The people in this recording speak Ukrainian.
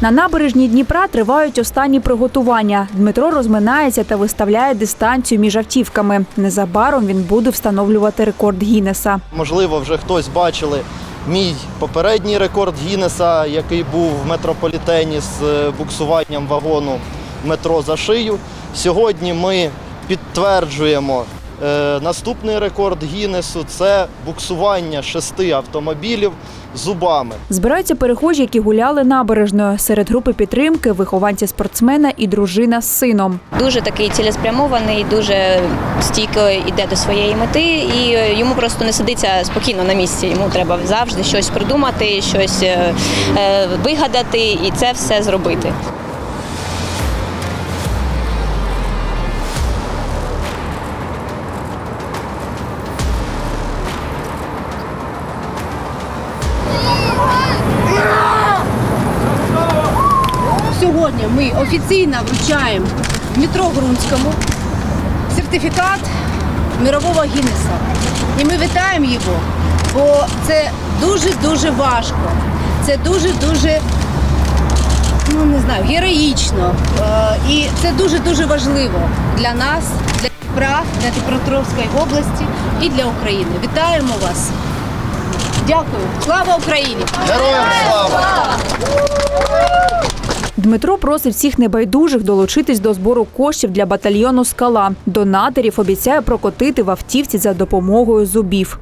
На набережній Дніпра тривають останні приготування. Дмитро розминається та виставляє дистанцію між автівками. Незабаром він буде встановлювати рекорд Гіннеса. Можливо, вже хтось бачили мій попередній рекорд Гіннеса, який був в метрополітені з е, буксуванням вагону метро за шию. Сьогодні ми підтверджуємо наступний рекорд Гіннесу це буксування шести автомобілів зубами. Збираються перехожі, які гуляли набережною. Серед групи підтримки вихованці спортсмена і дружина з сином. дуже такий цілеспрямований, дуже стійко йде до своєї мети, і е, йому просто не сидиться спокійно на місці. Йому треба завжди щось придумати, щось е, е, вигадати і це все зробити. Сьогодні ми офіційно вручаємо Дмитру Грунському сертифікат мирового Гіннеса. І ми вітаємо його, бо це дуже-дуже важко. Це дуже-дуже, ну не знаю, героїчно. Е, І це дуже-дуже важливо для нас, для Дніпра, для Дніпропетровської області і для України. Вітаємо вас! Дякую! Слава Україні! Героям слава! Дмитро просить всіх небайдужих долучитись до збору коштів для батальйону Скала. Донаторів обіцяє прокотити в автівці за допомогою зубів.